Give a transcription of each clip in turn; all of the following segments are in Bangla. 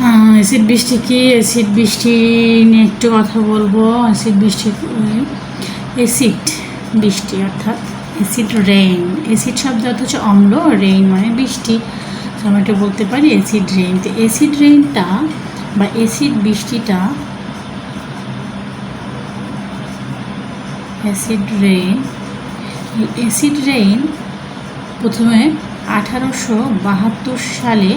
অ্যাসিড বৃষ্টি কি? অ্যাসিড বৃষ্টি নিয়ে একটু কথা বলব। অ্যাসিড বৃষ্টি অ্যাসিড বৃষ্টি অর্থাৎ অ্যাসিড রেইন অ্যাসিড শব্দ হচ্ছে অম্ল রেইন মানে বৃষ্টি। আমরা এটা বলতে পারি অ্যাসিড রেইন তো অ্যাসিড রেইনটা বা অ্যাসিড বৃষ্টিটা অ্যাসিড রেইন অ্যাসিড রেইন প্রথমে আঠারোশো বাহাত্তর সালে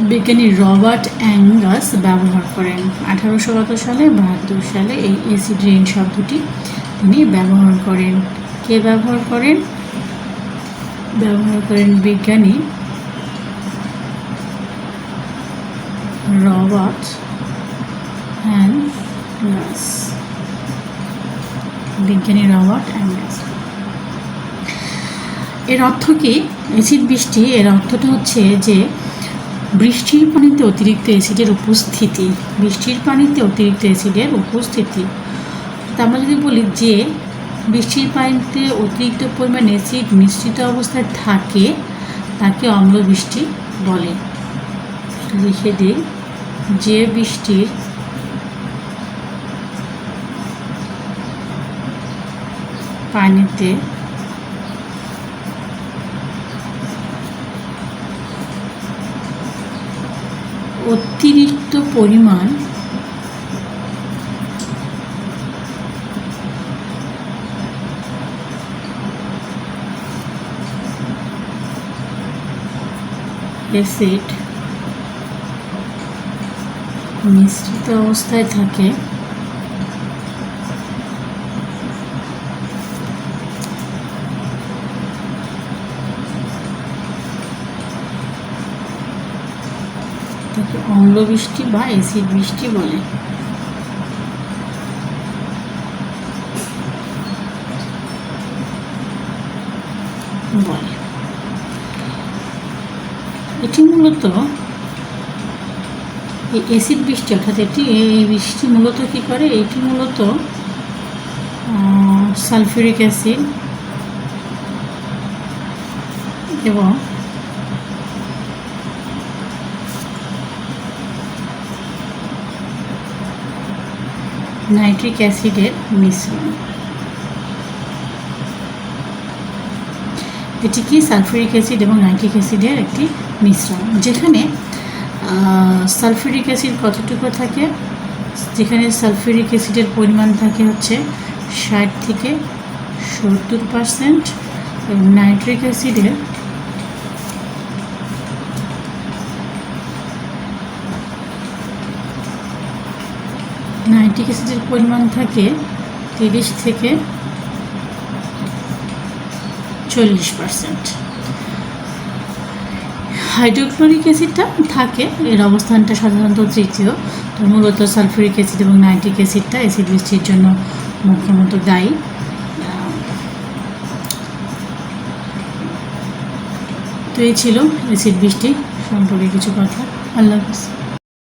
বিজ্ঞানী রবার্ট অ্যাঙ্গাস ব্যবহার করেন। আঠারোশো কত সালে, বাহাত্তর সালে এই অ্যাসিড রেইন শব্দটি তিনি ব্যবহার করেন। কে ব্যবহার করেন? ব্যবহার করেন বিজ্ঞানী রবার্ট অ্যাঙ্গাস। বিজ্ঞানী রবার্ট অ্যাঙ্গাস। এর অর্থ কি? অ্যাসিড বৃষ্টি, এর অর্থটা হচ্ছে যে বৃষ্টির পানিতে অতিরিক্ত অ্যাসিডের উপস্থিতি। বৃষ্টির পানিতে অতিরিক্ত অ্যাসিডের উপস্থিতি। তা আমরা যদি বলি যে, বৃষ্টির পানিতে অতিরিক্ত পরিমাণ অ্যাসিড মিশ্রিত অবস্থায় থাকে, তাকে অম্ল বৃষ্টি বলে। লিখে দিই। যে বৃষ্টির পানিতে অতিরিক্ত পরিমাণ অ্যাসিড মিশ্রিত অবস্থায় থাকে। তাকে অম্ল বৃষ্টি বা অ্যাসিড বৃষ্টি বলে। এটি মূলত এই অ্যাসিড বৃষ্টি, অর্থাৎ এটি এই বৃষ্টি মূলত কী করে? এটি মূলত সালফিউরিক অ্যাসিড এবং নাইট্রিক অ্যাসিডের মিশ্রণ। এটি কি সালফিউরিক অ্যাসিড এবং নাইট্রিক অ্যাসিডের একটি মিশ্রণ? যেখানে সালফিউরিক অ্যাসিড কতটুকু থাকে? যেখানে সালফিউরিক অ্যাসিডের পরিমাণ থাকে হচ্ছে ষাট থেকে সত্তর পার্সেন্ট এবং নাইট্রিক অ্যাসিডের নাইট্রিক অ্যাসিডের পরিমাণ থাকে তিরিশ থেকে চল্লিশ পার্সেন্ট। হাইড্রোক্লোরিক অ্যাসিডটা থাকে, এর অবস্থানটা সাধারণত তৃতীয়। তো মূলত সালফিউরিক অ্যাসিড এবং নাইট্রিক অ্যাসিডটা অ্যাসিড বৃষ্টির জন্য মুখ্যমত দায়ী। তো এই ছিল অ্যাসিড বৃষ্টি সম্পর্কে কিছু কথা। আল্লাহ হাফিজ।